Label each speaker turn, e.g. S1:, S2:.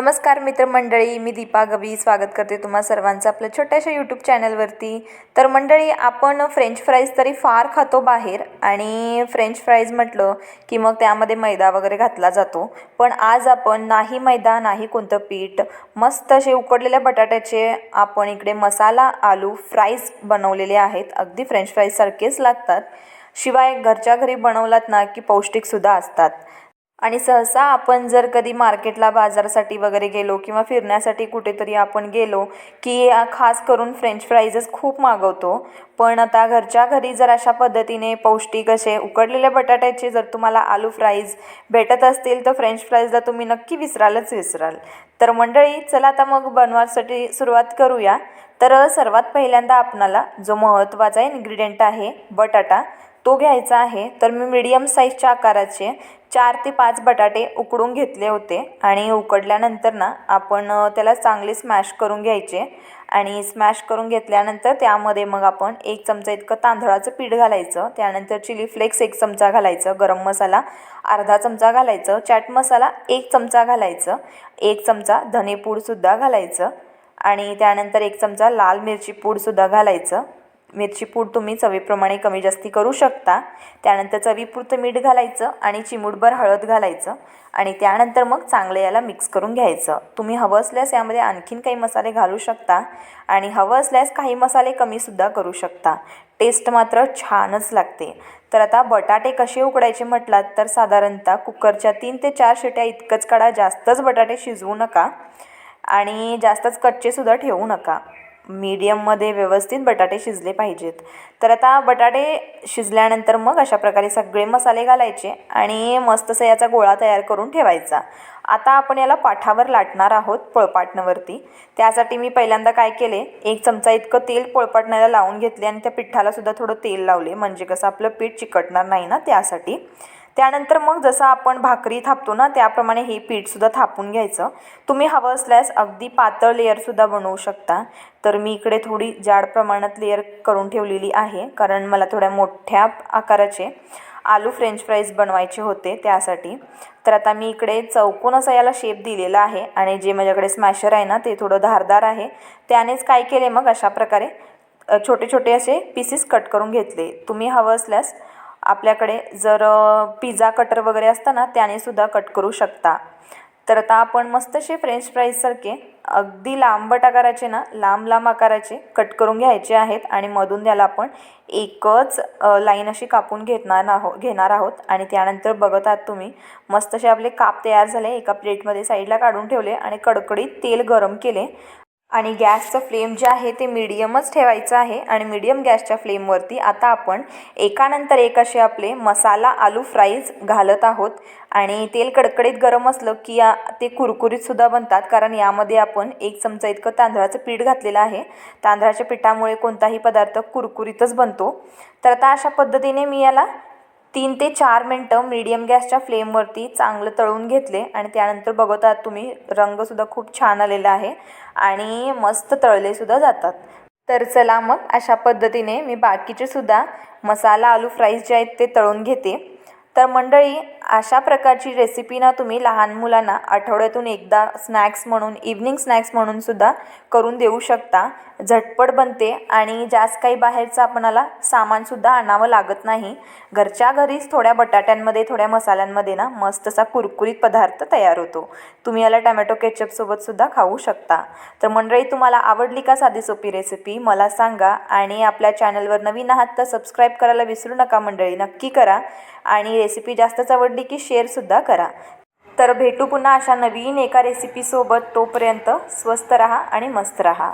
S1: नमस्कार मित्रमंडळी मी दीपा गवी स्वागत करते तुम्हा सर्वांचं आपलं छोट्याशा यूट्यूब चॅनलवरती तर मंडळी आपण फ्रेंच फ्राईज तरी फार खातो बाहेर आणि फ्रेंच फ्राईज म्हटलं की मग त्यामध्ये मैदा वगैरे घातला जातो. पण आज आपण नाही मैदा नाही कोणतं पीठ मस्त असे उकडलेल्या बटाट्याचे आपण इकडे मसाला आलू फ्राईज बनवलेले आहेत. अगदी फ्रेंच फ्राईजसारखेच लागतात. शिवाय घरच्या घरी बनवलात ना की पौष्टिकसुद्धा असतात. आणि सहसा आपण जर कधी मार्केटला बाजारासाठी वगैरे गेलो किंवा फिरण्यासाठी कुठेतरी आपण गेलो की खास करून फ्रेंच फ्राईजच खूप मागवतो. पण आता घरच्या घरी जर अशा पद्धतीने पौष्टिक असे उकडलेल्या बटाट्याचे जर तुम्हाला आलू फ्राईज भेटत असतील तर फ्रेंच फ्राईजला तुम्ही नक्की विसरालच विसराल. तर मंडळी चला आता मग बनवासाठी सुरुवात करूया. तर सर्वात पहिल्यांदा आपणाला जो महत्त्वाचा इन्ग्रेडियंट आहे बटाटा तो घ्यायचा आहे. तर मी मीडियम साईजच्या आकाराचे चार ते पाच बटाटे उकडून घेतले होते आणि उकडल्यानंतर ना आपण त्याला चांगले स्मॅश करून घ्यायचे आणि स्मॅश करून घेतल्यानंतर त्यामध्ये मग आपण एक चमचा इतकं तांदळाचं पीठ घालायचं त्यानंतर चिली फ्लेक्स एक चमचा घालायचं गरम मसाला अर्धा चमचा घालायचं चाट मसाला एक चमचा घालायचं एक चमचा धनेपूडसुद्धा घालायचं आणि त्यानंतर एक चमचा लाल मिरची पूडसुद्धा घालायचं. मिरची पूड तुम्ही चवीप्रमाणे कमी जास्ती करू शकता. त्यानंतर चवीपुरतं मीठ घालायचं आणि चिमूटभर हळद घालायचं आणि त्यानंतर मग चांगलं याला मिक्स करून घ्यायचं. तुम्ही हवं असल्यास यामध्ये आणखीन काही मसाले घालू शकता आणि हवं असल्यास काही मसाले कमीसुद्धा करू शकता. टेस्ट मात्र छानच लागते. तर आता बटाटे कसे उकडायचे म्हटलात तर साधारणतः कुकरच्या तीन ते चार शिट्या इतकंच काढा जास्तच बटाटे शिजवू नका आणि जास्तच कच्चेसुद्धा ठेवू नका. मीडियममध्ये व्यवस्थित बटाटे शिजले पाहिजेत. तर आता बटाटे शिजल्यानंतर मग अशा प्रकारे सगळे मसाले घालायचे आणि मस्तसा याचा गोळा तयार करून ठेवायचा. आता आपण याला पाठावर लाटणार आहोत पळपाटणावरती. त्यासाठी मी पहिल्यांदा काय केले एक चमचा इतकं तेल पळपाटण्याला लावून घेतले आणि त्या पिठालासुद्धा थोडं तेल लावले. म्हणजे कसं आपलं पीठ चिकटणार नाही ना त्यासाठी. त्यानंतर मग जसं आपण भाकरी थापतो ना त्याप्रमाणे हे पीठसुद्धा थापून घ्यायचं. तुम्ही हवं असल्यास अगदी पातळ लेअरसुद्धा बनवू शकता. तर मी इकडे थोडी जाड प्रमाणात लेअर करून ठेवलेली आहे कारण मला थोड्या मोठ्या आकाराचे आलू फ्रेंच फ्राईज बनवायचे होते त्यासाठी. तर आता मी इकडे चौकोन असा याला शेप दिलेला आहे आणि जे माझ्याकडे स्मॅशर आहे ना ते थोडं धारदार आहे. त्यानेच काय केले मग? अशा प्रकारे छोटे छोटे असे पीसेस कट करून घेतले. तुम्ही हवं असल्यास आपल्याकडे जर पिझ्झा कटर वगैरे असतं ना त्याने सुद्धा कट करू शकता. तर आता आपण मस्तसे फ्रेंच फ्राईजसारखे अगदी लांबट आकाराचे ना लांब लांब आकाराचे कट करून घ्यायचे आहेत आणि मधून त्याला आपण एकच लाईन अशी कापून घेणार आहो घेणार आहोत. आणि त्यानंतर बघत आहात तुम्ही मस्त असे आपले काप तयार झाले एका प्लेटमध्ये साईडला काढून ठेवले आणि कडकडीत तेल गरम केले. आणि गॅसचं फ्लेम जे आहे ते मीडियमच ठेवायचं आहे. आणि मीडियम गॅसच्या फ्लेमवरती आता आपण एकानंतर एक असे आपले मसाला आलू फ्राईज घालत आहोत. आणि तेल कडकडीत गरम असलं की या ते कुरकुरीतसुद्धा बनतात. कारण यामध्ये आपण एक चमचा इतकं तांदळाचं पीठ घातलेलं आहे. तांदळाच्या पिठामुळे कोणताही पदार्थ कुरकुरीतच बनतो. तर आता अशा पद्धतीने मी याला तीन ते चार मिनटं मीडियम गॅसच्या फ्लेमवरती चांगलं तळून घेतले आणि त्यानंतर बघत आहात तुम्ही रंगसुद्धा खूप छान आलेला आहे आणि मस्त तळलेसुद्धा जातात. तर चला मग अशा पद्धतीने मी बाकीचे सुद्धा मसाला आलू फ्राईज जे आहेत ते तळून घेते. तर मंडळी अशा प्रकारची रेसिपी ना तुम्ही लहान मुलांना आठवड्यातून एकदा स्नॅक्स म्हणून इव्हनिंग स्नॅक्स म्हणून सुद्धा करून देऊ शकता. झटपट बनते आणि जास्त काही बाहेरचं आपणाला सामानसुद्धा आणावं लागत नाही. घरच्या घरीच थोड्या बटाट्यांमध्ये थोड्या मसाल्यांमध्ये ना मस्त असा कुरकुरीत पदार्थ तयार होतो. तुम्ही याला टमॅटो केचपसोबतसुद्धा खाऊ शकता. तर मंडळी तुम्हाला आवडली का साधी सोपी रेसिपी मला सांगा आणि आपल्या चॅनलवर नवीन आहात तर सबस्क्राईब करायला विसरू नका मंडळी नक्की करा. आणि रेसिपी जास्तच आवडली की शेअरसुद्धा करा. तर भेटू पुन्हा अशा नवीन एका रेसिपीसोबत तोपर्यंत स्वस्त रहा आणि मस्त रहा.